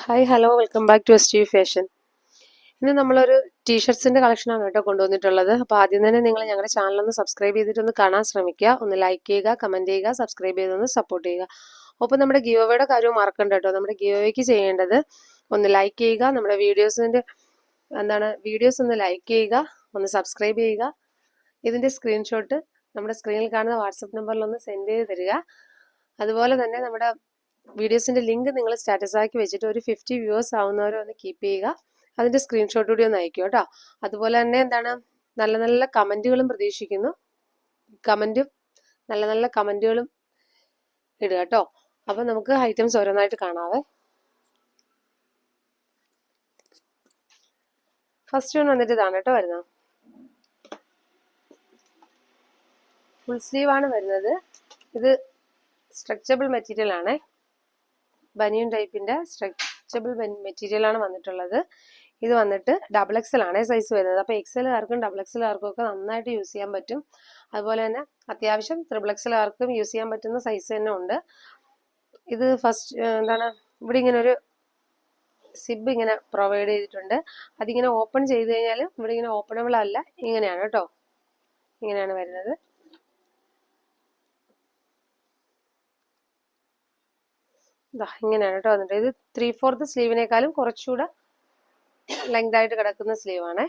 Hi hello welcome back to S T fashion ഇന്ന് നമ്മളൊരു ടീഷർട്സിന്റെ കളക്ഷനാണ് കേട്ടോ കൊണ്ടുവന്നിട്ടുള്ളത്. അപ്പോൾ ആദ്യം തന്നെ നിങ്ങൾ ഞങ്ങളുടെ ചാനലൊന്ന് സബ്സ്ക്രൈബ് ചെയ്തിട്ടൊന്ന് കാണാൻ ശ്രമിക്കുക. ഒന്ന് ലൈക്ക് ചെയ്യുക കമന്റ് ചെയ്യുക സബ്സ്ക്രൈബ് ചെയ്തൊന്ന് സപ്പോർട്ട് ചെയ്യുക. ഒപ്പം നമ്മുടെ ഗിയോവയുടെ കാര്യവും മറക്കണ്ട കേട്ടോ. നമ്മുടെ ഗിയോവയ്ക്ക് ചെയ്യേണ്ടത് ഒന്ന് ലൈക്ക് ചെയ്യുക നമ്മുടെ വീഡിയോസിന്റെ എന്താണ് വീഡിയോസ് ഒന്ന് ലൈക്ക് ചെയ്യുക ഒന്ന് സബ്സ്ക്രൈബ് ചെയ്യുക. ഇതിന്റെ സ്ക്രീൻഷോട്ട് നമ്മുടെ സ്ക്രീനിൽ കാണുന്ന വാട്സപ്പ് നമ്പറിലൊന്ന് സെൻഡ് ചെയ്ത് തരിക. അതുപോലെ തന്നെ നമ്മുടെ വീഡിയോസിന്റെ ലിങ്ക് നിങ്ങൾ സ്റ്റാറ്റസ് ആക്കി വെച്ചിട്ട് ഒരു ഫിഫ്റ്റി വ്യൂവേഴ്സ് ആവുന്നവരെ ഒന്ന് കീപ്പ് ചെയ്യുക. അതിന്റെ സ്ക്രീൻഷോട്ട് കൂടി ഒന്ന് അയക്കുക കേട്ടോ. അതുപോലെ തന്നെ എന്താണ്? നല്ല നല്ല കമന്റുകളും പ്രതീക്ഷിക്കുന്നു. കമന്റും നല്ല നല്ല കമന്റുകളും ഇടുക കേട്ടോ. അപ്പം നമുക്ക് ഐറ്റംസ് ഓരോന്നായിട്ട് കാണാവേ. ഫസ്റ്റ് വൺ വന്നിട്ട് ഇതാണ് കേട്ടോ വരുന്നത്. ഫുൾ സ്ലീവ് ആണ് വരുന്നത്. ഇത് സ്ട്രെച്ചബിൾ മെറ്റീരിയൽ ആണ്. ബനിയൻ ടൈപ്പിന്റെ സ്ട്രെച്ചബിൾ മെറ്റീരിയൽ ആണ് വന്നിട്ടുള്ളത്. ഇത് വന്നിട്ട് ഡബിൾ എക്സൽ ആണ് സൈസ് വരുന്നത്. അപ്പോൾ എക്സലുകാർക്കും ഡബിൾ എക്സലുകാർക്കും ഒക്കെ നന്നായിട്ട് യൂസ് ചെയ്യാൻ പറ്റും. അതുപോലെ തന്നെ അത്യാവശ്യം ത്രിബിൾ എക്സലുകാർക്കും യൂസ് ചെയ്യാൻ പറ്റുന്ന സൈസ് തന്നെ ഉണ്ട്. ഇത് ഫസ്റ്റ് എന്താണ് ഇവിടെ ഇങ്ങനെ ഒരു സിബ് ഇങ്ങനെ പ്രൊവൈഡ് ചെയ്തിട്ടുണ്ട്. അതിങ്ങനെ ഓപ്പൺ ചെയ്ത് കഴിഞ്ഞാൽ ഇവിടെ ഇങ്ങനെ ഓപ്പണബിൾ അല്ല. ഇങ്ങനെയാണ് കേട്ടോ. ഇങ്ങനെയാണ് വരുന്നത്. ഇതാ ഇങ്ങനെയാണ് കേട്ടോ വന്നിട്ട്. ഇത് ത്രീ ഫോർത്ത് സ്ലീവിനേക്കാളും കുറച്ചുകൂടെ ലെങ്ത് ആയിട്ട് കിടക്കുന്ന സ്ലീവ് ആണേ.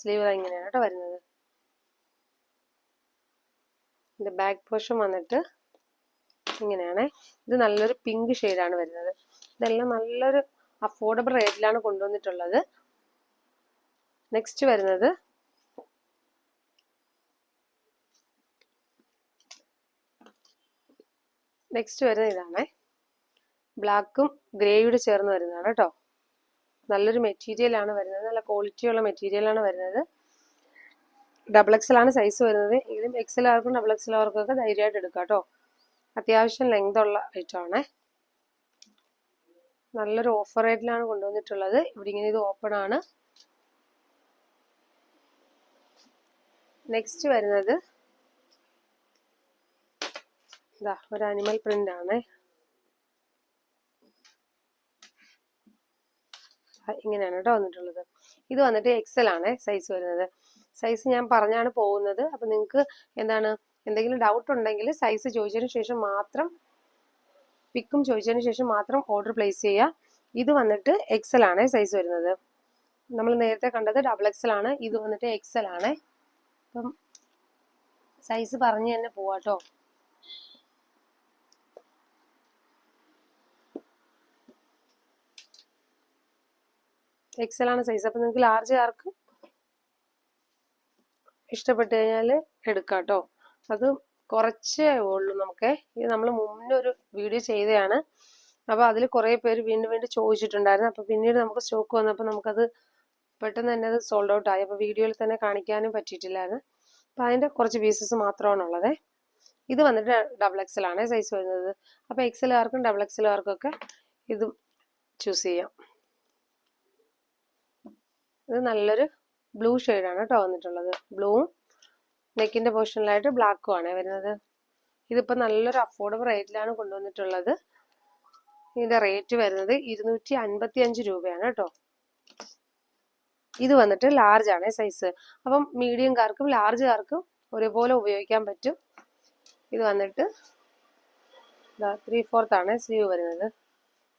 സ്ലീവ് ഇങ്ങനെയാണ് കേട്ടോ വരുന്നത്. ഇതിന്റെ ബാക്ക് പോർഷൻ വന്നിട്ട് ഇങ്ങനെയാണേ. ഇത് നല്ലൊരു പിങ്ക് ആണ് വരുന്നത്. ഇതെല്ലാം നല്ലൊരു അഫോർഡബിൾ റേറ്റിലാണ് കൊണ്ടുവന്നിട്ടുള്ളത്. നെക്സ്റ്റ് വരുന്നത് നെക്സ്റ്റ് വരുന്നത് ഇതാണേ. ബ്ലാക്കും ഗ്രേയുടെ ചേർന്ന് വരുന്നതാണ് കേട്ടോ നല്ലൊരു മെറ്റീരിയൽ ആണ് വരുന്നത്. നല്ല ക്വാളിറ്റിയുള്ള മെറ്റീരിയൽ ആണ് വരുന്നത്. ഡബിൾ എക്സൽ ആണ് സൈസ് വരുന്നത്. എങ്കിലും എക്സൽ ആർക്കും ഡബിൾ എക്സൽ ആർക്കും ഒക്കെ ധൈര്യമായിട്ട് എടുക്കാം കേട്ടോ അത്യാവശ്യം ലെങ്ത് ഉള്ള ഐറ്റം ആണേ. നല്ലൊരു ഓഫർ റേറ്റിലാണ് കൊണ്ടുവന്നിട്ടുള്ളത്. ഇവിടെ ഇങ്ങനെ ഇത് ഓപ്പൺ ആണ്. നെക്സ്റ്റ് വരുന്നത് ഇതാ ഒരു അനിമൽ പ്രിന്റ് ആണ്. ഇങ്ങനെയാണ് കേട്ടോ വന്നിട്ടുള്ളത്. ഇത് വന്നിട്ട് എക്സൽ ആണ് സൈസ് വരുന്നത്. സൈസ് ഞാൻ പറഞ്ഞാണ് പോകുന്നത്. അപ്പൊ നിങ്ങൾക്ക് എന്താണ് എന്തെങ്കിലും ഡൗട്ട് ഉണ്ടെങ്കിൽ സൈസ് ചോദിച്ചതിന് ശേഷം മാത്രം പിക്കും ചോദിച്ചതിന് ശേഷം മാത്രം ഓർഡർ പ്ലേസ് ചെയ്യുക. ഇത് വന്നിട്ട് എക്സൽ ആണ് സൈസ് വരുന്നത്. നമ്മൾ നേരത്തെ കണ്ടത് ഡബിൾ എക്സൽ ആണ്. ഇത് വന്നിട്ട് എക്സൽ ആണ്. അപ്പം സൈസ് പറഞ്ഞു തന്നെ പോവാട്ടോ. എക്സൽ ആണ് സൈസ് അപ്പൊ നിങ്ങൾക്ക് ലാർജ് ആർക്ക് ഇഷ്ടപ്പെട്ട് കഴിഞ്ഞാൽ എടുക്കാം കേട്ടോ അത് കുറച്ചേ ഉള്ളൂ നമുക്ക്. ഇത് നമ്മൾ മുന്നേ ഒരു വീഡിയോ ചെയ്തതാണ്. അപ്പൊ അതിൽ കുറെ പേര് വീണ്ടും വീണ്ടും ചോദിച്ചിട്ടുണ്ടായിരുന്നു. അപ്പൊ പിന്നീട് നമുക്ക് സ്റ്റോക്ക് വന്നപ്പോൾ നമുക്കത് പെട്ടെന്ന് തന്നെ അത് സോൾഡ് ഔട്ട് ആയി. അപ്പൊ വീഡിയോയിൽ തന്നെ കാണിക്കാനും പറ്റിയിട്ടില്ലായിരുന്നു. അപ്പൊ അതിന്റെ കുറച്ച് പീസസ് മാത്രമാണ് ഉള്ളത്. ഇത് വന്നിട്ട് ഡബിൾ എക്സൽ ആണ് സൈസ് വരുന്നത്. അപ്പൊ ആർക്കും ഡബിൾ എക്സൽ ആർക്കും ഒക്കെ ഇതും ചൂസ് ചെയ്യാം. ഇത് നല്ലൊരു ബ്ലൂ ആണ് കേട്ടോ വന്നിട്ടുള്ളത്. ബ്ലൂവും നെക്കിന്റെ പോർഷനിലായിട്ട് ബ്ലാക്കും ആണ് വരുന്നത്. ഇതിപ്പോ നല്ലൊരു അഫോർഡബിൾ റേറ്റിലാണ് കൊണ്ടുവന്നിട്ടുള്ളത്. ഇതിന്റെ റേറ്റ് വരുന്നത് ഇരുന്നൂറ്റി അൻപത്തി അഞ്ച് രൂപയാണ് കേട്ടോ. ഇത് വന്നിട്ട് ലാർജ് ആണ് സൈസ് അപ്പം മീഡിയംകാർക്കും ലാർജുകാർക്കും ഒരേപോലെ ഉപയോഗിക്കാൻ പറ്റും. ഇത് വന്നിട്ട് ത്രീ ഫോർത്ത് ആണ് സ്ലീവ് വരുന്നത്.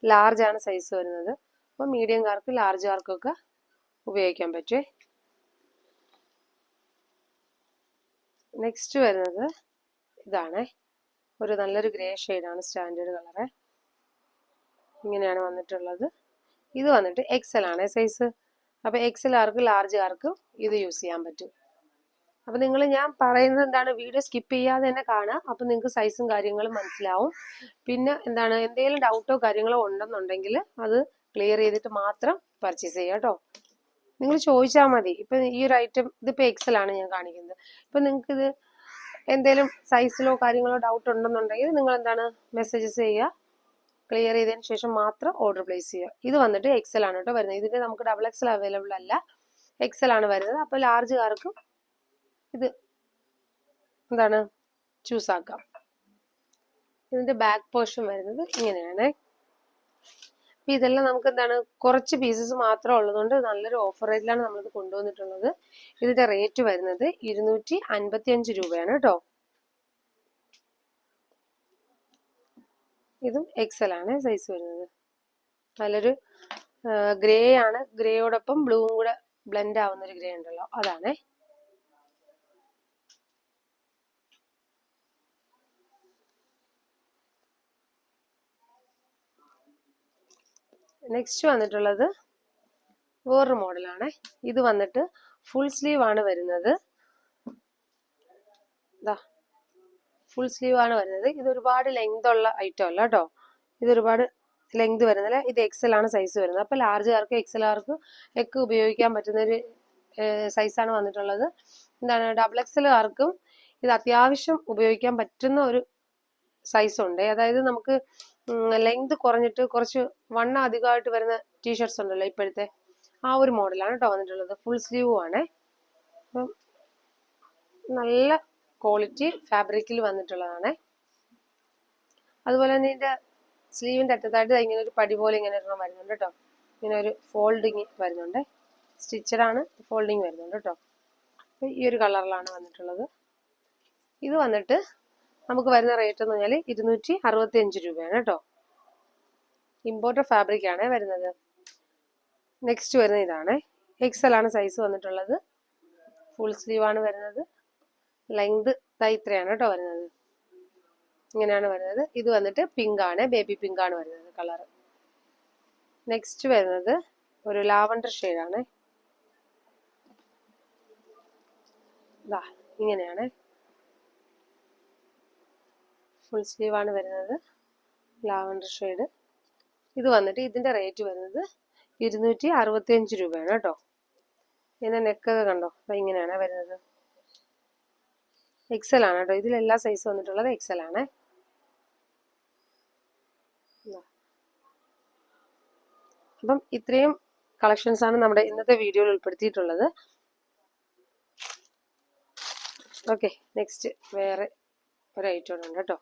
ലാർജ് ആണ് സൈസ് വരുന്നത്. അപ്പം മീഡിയംകാർക്കും ലാർജുകാർക്കും ഒക്കെ ഉപയോഗിക്കാൻ പറ്റുമേ നെക്സ്റ്റ് വരുന്നത് ഇതാണ്. ഒരു നല്ലൊരു ഗ്രേ ഷെയ്ഡാണ് സ്റ്റാൻഡേർഡ് കളറ് ഇങ്ങനെയാണ് വന്നിട്ടുള്ളത്. ഇത് വന്നിട്ട് എക്സൽ ആണ് സൈസ് അപ്പൊ എക്സൽ ആർക്കും ലാർജ് ആർക്കും ഇത് യൂസ് ചെയ്യാൻ പറ്റും. അപ്പൊ നിങ്ങൾ ഞാൻ പറയുന്നത് എന്താണ്? വീഡിയോ സ്കിപ്പ് ചെയ്യാതെ തന്നെ കാണാം. അപ്പൊ നിങ്ങൾക്ക് സൈസും കാര്യങ്ങളും മനസ്സിലാവും. പിന്നെ എന്താണ്? എന്തെങ്കിലും ഡൗട്ടോ കാര്യങ്ങളോ ഉണ്ടെന്നുണ്ടെങ്കിൽ അത് ക്ലിയർ ചെയ്തിട്ട് മാത്രം പർച്ചേസ് ചെയ്യാം കേട്ടോ. നിങ്ങൾ ചോദിച്ചാൽ മതി. ഇപ്പൊ ഈ ഒരു ഐറ്റം ഇതിപ്പോ എക്സൽ ആണ് ഞാൻ കാണിക്കുന്നത്. ഇപ്പൊ നിങ്ങൾക്ക് ഇത് എന്തെങ്കിലും സൈസിലോ കാര്യങ്ങളോ ഡൗട്ട് ഉണ്ടെന്നുണ്ടെങ്കിൽ നിങ്ങൾ എന്താണ് മെസ്സേജസ് ചെയ്യുക. ക്ലിയർ ചെയ്തതിന് ശേഷം മാത്രം ഓർഡർ പ്ലേസ് ചെയ്യുക. ഇത് വന്നിട്ട് എക്സൽ ആണ് കേട്ടോ വരുന്നത്. ഇതിന്റെ നമുക്ക് ഡബിൾ എക്സൽ അവൈലബിൾ അല്ല. എക്സൽ ആണ് വരുന്നത്. അപ്പൊ ലാർജുകാർക്കും ഇത് എന്താണ് ചൂസ് ആക്കാം. ഇതിന്റെ ബാക്ക് പോർഷൻ വരുന്നത് ഇങ്ങനെയാണ്. അപ്പം ഇതെല്ലാം നമുക്ക് എന്താണ് കുറച്ച് പീസസ് മാത്രം ഉള്ളതുകൊണ്ട് നല്ലൊരു ഓഫർ റേറ്റിലാണ് നമ്മളിത് കൊണ്ടുവന്നിട്ടുള്ളത്. ഇതിന്റെ റേറ്റ് വരുന്നത് ഇരുന്നൂറ്റി അൻപത്തി അഞ്ച് രൂപയാണ് കേട്ടോ ഇതും എക്സൽ ആണ് സൈസ് വരുന്നത്. നല്ലൊരു ഗ്രേ ആണ്. ഗ്രേയോടൊപ്പം ബ്ലൂവും കൂടെ ബ്ലെൻഡ് ആവുന്ന ഒരു ഗ്രേ ഉണ്ടല്ലോ. അതാണേ. നെക്സ്റ്റ് വന്നിട്ടുള്ളത് വേറൊരു മോഡലാണ്. ഇത് വന്നിട്ട് ഫുൾ സ്ലീവ് ആണ് വരുന്നത്. ഇതാ ഫുൾ സ്ലീവ് ആണ് വരുന്നത്. ഇത് ഒരുപാട് ലെങ്ത് ഉള്ള ഐറ്റം അല്ല കേട്ടോ ഇത് ഒരുപാട് ലെങ്ത് വരുന്നില്ല ഇത് എക്സൽ ആണ് സൈസ് വരുന്നത്. അപ്പോൾ ലാർജുകാർക്ക് എക്സലുകാർക്ക് ഒക്കെ ഉപയോഗിക്കാൻ പറ്റുന്ന ഒരു സൈസാണ് വന്നിട്ടുള്ളത്. എന്താണ് ഡബിൾ എക്സലുകാർക്കും ഇത് അത്യാവശ്യം ഉപയോഗിക്കാൻ പറ്റുന്ന ഒരു സൈസ് ഉണ്ട്. അതായത് നമുക്ക് ലെങ്ത് കുറഞ്ഞിട്ട് കുറച്ച് വണ്ണ അധികമായിട്ട് വരുന്ന ടീഷർട്സ് ഉണ്ടല്ലോ ഇപ്പോഴത്തെ ആ ഒരു മോഡലാണ് കേട്ടോ വന്നിട്ടുള്ളത്. ഫുൾ സ്ലീവും ആണ് അപ്പം നല്ല ക്വാളിറ്റി ഫാബ്രിക്കിൽ വന്നിട്ടുള്ളതാണ്. അതുപോലെ തന്നെ ഇതിന്റെ സ്ലീവിന്റെ അറ്റത്തായിട്ട് ഇങ്ങനെ ഒരു പടി പോലെ ഇങ്ങനെ ഒരെണ്ണം വരുന്നുണ്ട് കേട്ടോ ഇങ്ങനെ ഒരു ഫോൾഡിങ് വരുന്നുണ്ട്. സ്റ്റിച്ചഡാണ് ഫോൾഡിങ് വരുന്നുണ്ട് കേട്ടോ ഈ ഒരു കളറിലാണ് വന്നിട്ടുള്ളത്. ഇത് വന്നിട്ട് നമുക്ക് വരുന്ന റേറ്റ് എന്ന് പറഞ്ഞാൽ ഇരുന്നൂറ്റി അറുപത്തി അഞ്ച് രൂപയാണ് കേട്ടോ. ഇമ്പോർട്ടഡ് ഫാബ്രിക് ആണ് വരുന്നത്. നെക്സ്റ്റ് വരുന്ന ഇതാണ്. എക്സൽ ആണ് സൈസ് വന്നിട്ടുള്ളത്. ഫുൾ സ്ലീവ് ആണ് വരുന്നത്. ലെങ്ത് ഇത്രയാണ് കേട്ടോ വരുന്നത്. ഇങ്ങനെയാണ് വരുന്നത്. ഇത് വന്നിട്ട് പിങ്ക് ആണ്. ബേബി പിങ്ക് ആണ് വരുന്നത് കളർ നെക്സ്റ്റ് വരുന്നത് ഒരു ലാവണ്ടർ ഷെയ്ഡാണ് ഇതാ ഇങ്ങനെയാണ്. ഫുൾ സ്ലീവ് ആണ് വരുന്നത്. ലാവണ്ടർ ഷെയ്ഡ് ഇത് വന്നിട്ട് ഇതിന്റെ റേറ്റ് വരുന്നത് ഇരുന്നൂറ്റി അറുപത്തി അഞ്ച് രൂപയാണ് കേട്ടോ. ഇതിന്റെ നെക്കൊക്കെ കണ്ടോ? അപ്പൊ ഇങ്ങനെയാണ് വരുന്നത്. എക്സൽ ആണ് കേട്ടോ. ഇതിൽ എല്ലാ സൈസ് വന്നിട്ടുള്ളത് എക്സൽ ആണ്. അപ്പം ഇത്രയും കളക്ഷൻസ് ആണ് നമ്മുടെ ഇന്നത്തെ വീഡിയോയിൽ ഉൾപ്പെടുത്തിയിട്ടുള്ളത്. ഓക്കെ നെക്സ്റ്റ് വേറെ ഒരു ഐറ്റം ഉണ്ട് കേട്ടോ.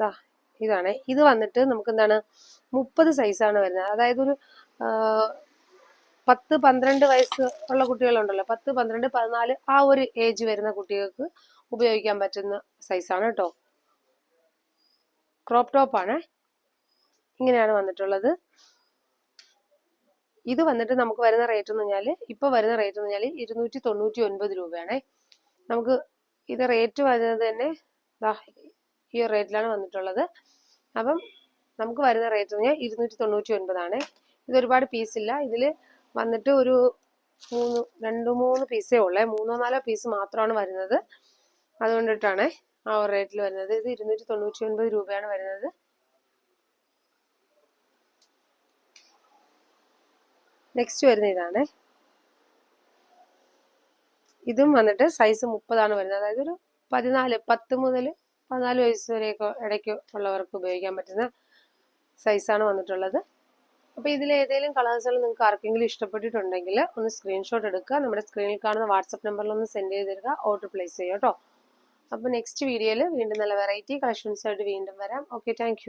ദാ ഇതാണ്. ഇത് വന്നിട്ട് നമുക്ക് എന്താണ് മുപ്പത് സൈസാണ് വരുന്നത്. അതായത് ഒരു പത്ത് പന്ത്രണ്ട് വയസ്സ് ഉള്ള കുട്ടികളുണ്ടല്ലോ. പത്ത് പന്ത്രണ്ട് പതിനാല് ആ ഒരു ഏജ് വരുന്ന കുട്ടികൾക്ക് ഉപയോഗിക്കാൻ പറ്റുന്ന സൈസാണ് കേട്ടോ ക്രോപ്പ് ടോപ്പ് ആണ്. ഇങ്ങനെയാണ് വന്നിട്ടുള്ളത്. ഇത് വന്നിട്ട് നമുക്ക് വരുന്ന റേറ്റ് എന്ന് പറഞ്ഞാൽ ഇപ്പൊ വരുന്ന റേറ്റ് എന്ന് പറഞ്ഞാൽ ഇരുന്നൂറ്റി തൊണ്ണൂറ്റി ഒൻപത് രൂപയാണ്. നമുക്ക് ഇത് റേറ്റ് വരുന്നത് തന്നെ ഈ റേറ്റിലാണ് വന്നിട്ടുള്ളത്. അപ്പം നമുക്ക് വരുന്ന റേറ്റ് പറഞ്ഞാൽ ഇരുന്നൂറ്റി തൊണ്ണൂറ്റി ഒൻപതാണ് ഇത് ഒരുപാട് ഇല്ല. ഇതിൽ വന്നിട്ട് ഒരു മൂന്ന് രണ്ട് മൂന്ന് പീസേ ഉള്ളേ. മൂന്നോ നാലോ പീസ് മാത്രമാണ് വരുന്നത്. അതുകൊണ്ടിട്ടാണ് ആ ഒരു റേറ്റിൽ വരുന്നത്. ഇത് ഇരുന്നൂറ്റി തൊണ്ണൂറ്റി ഒൻപത് രൂപയാണ് വരുന്നത്. നെക്സ്റ്റ് വരുന്ന ഇതാണ്. ഇതും വന്നിട്ട് സൈസ് മുപ്പതാണ് വരുന്നത്. അതായത് ഒരു പതിനാല് പത്ത് മുതൽ പതിനാല് വയസ്സ് വരെയൊക്കെ ഇടയ്ക്ക് ഉള്ളവർക്ക് ഉപയോഗിക്കാൻ പറ്റുന്ന സൈസാണ് വന്നിട്ടുള്ളത്. അപ്പോൾ ഇതിൽ ഏതെങ്കിലും കളേഴ്സുകൾ നിങ്ങൾക്ക് ആർക്കെങ്കിലും ഇഷ്ടപ്പെട്ടിട്ടുണ്ടെങ്കിൽ ഒന്ന് സ്ക്രീൻഷോട്ട് എടുക്കുക. നമ്മുടെ സ്ക്രീനിൽ കാണുന്ന വാട്സപ്പ് നമ്പറിൽ ഒന്ന് സെൻഡ് ചെയ്ത് തരിക. ഓർഡർ പ്ലേസ് ചെയ്യുക കേട്ടോ അപ്പോൾ നെക്സ്റ്റ് വീഡിയോയിൽ വീണ്ടും നല്ല വെറൈറ്റി കളക്ഷൻസ് ആയിട്ട് വീണ്ടും വരാം. Okay thank